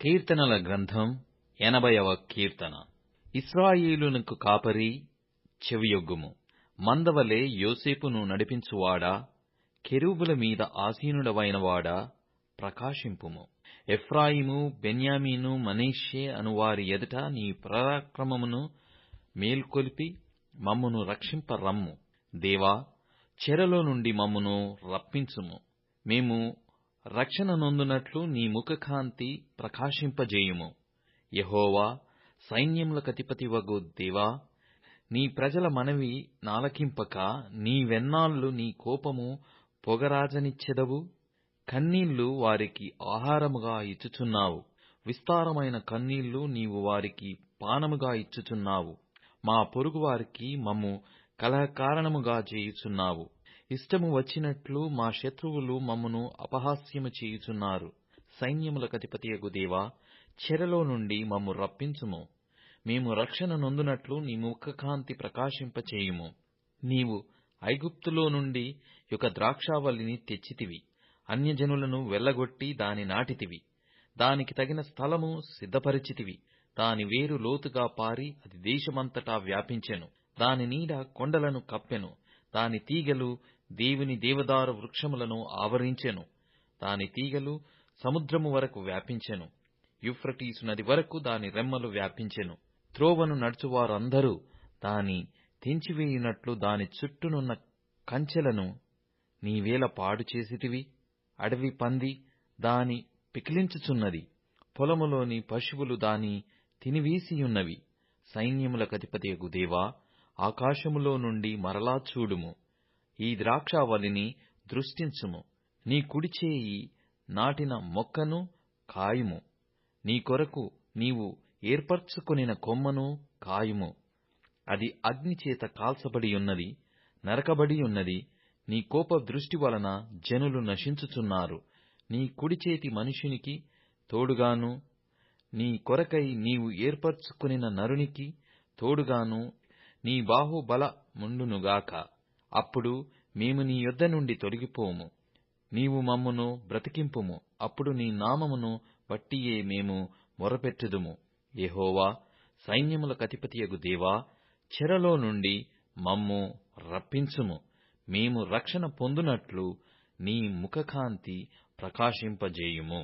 కీర్తనల గ్రంథం ఎనభైవ కీర్తన. ఇస్రాయిలునకు కాపరి చెవియొగ్గుము. మందవలే యోసేపును నడిపించువాడా? కెరూబుల మీద ఆసీనుడవైనవాడా ప్రకాశింపుము. ఎఫ్రాయిము బెన్యామీను మనీషే అనువారి ఎదుట నీ పరాక్రమమును మేల్కొలిపి మమ్మును రక్షింప రమ్ము. దేవా చెరలో నుండి మమ్మును రప్పించుము. మేము రక్షణ నొందునట్లు నీ ముఖకాంతి ప్రకాశింపజేయుము. యహోవా సైన్యముల కతిపతి వగు దేవా నీ ప్రజల మనవి నాలకింపక నీవెన్నాళ్ళు నీ కోపము పొగరాజనిచ్చెదవు. కన్నీళ్ళు వారికి ఆహారముగా ఇచ్చుచున్నావు. విస్తారమైన కన్నీళ్ళు నీవు వారికి పానముగా ఇచ్చుచున్నావు. మా పొరుగువారికి మమ్ము కలహకారణముగా చేయుచున్నావు. ఇష్టము వచ్చినట్లు మా శత్రువులు మమ్మును అపహాస్యము చేయుచున్నారు. సైన్యములకధిపతియగు దేవా చెరలో నుండి మమ్ము రప్పించుము. మేము రక్షణ నొందునట్లు నీ ముఖకాంతి ప్రకాశింపచేయుము. నీవు ఐగుప్తులో నుండి ఒక ద్రాక్షావల్లిని తెచ్చితివి. అన్యజనులను వెళ్ళగొట్టి దాని నాటితివి. దానికి తగిన స్థలము సిద్ధపరిచితివి. దాని వేరు లోతుగా పారి అది దేశమంతటా వ్యాపించెను. దాని నీడ కొండలను కప్పెను. దాని తీగలు దేవుని దేవదారు వృక్షములను ఆవరించెను. దాని తీగలు సముద్రము వరకు వ్యాపించెను. యుఫ్రటీసు నది వరకు దాని రెమ్మలు వ్యాపించెను. త్రోవను నడుచువారందరూ దాని తెంచివేయినట్లు దాని చుట్టూనున్న కంచెలను నీవేల పాడు చేసిటివి అడవి పంది దాని పికిలించుచున్నది. పొలములోని పశువులు దాని తినివేసియున్నవి. సైన్యములకధిపతియగు దేవా ఆకాశములో నుండి మరలా చూడుము. ఈ ద్రాక్షావల్లిని దృష్టించుము. నీ కుడిచేయి నాటిన మొక్కను కాయుము. నీ కొరకు నీవు ఏర్పరచుకొనిన కొమ్మను కాయుము. అది అగ్నిచేత కాల్చబడియున్నది నరకబడియున్నది. నీ కోప దృష్టి వలన జనులు నశించుచున్నారు. నీ కుడిచేతి మనుషునికి తోడుగాను నీ కొరకై నీవు ఏర్పరచుకొనిన నరునికి తోడుగాను నీ బాహుబల ముండునుగాక. అప్పుడు మేము నీ యొద్ద నుండి తొలగిపోము. నీవు మమ్మును బ్రతికింపుము. అప్పుడు నీ నామమును బట్టియే మేము మొరపెట్టుదుము. యెహోవా సైన్యములకధిపతియగు దేవా చెరలో నుండి మమ్ము రప్పించుము. మేము రక్షణ పొందునట్లు నీ ముఖకాంతి ప్రకాశింపజేయుము.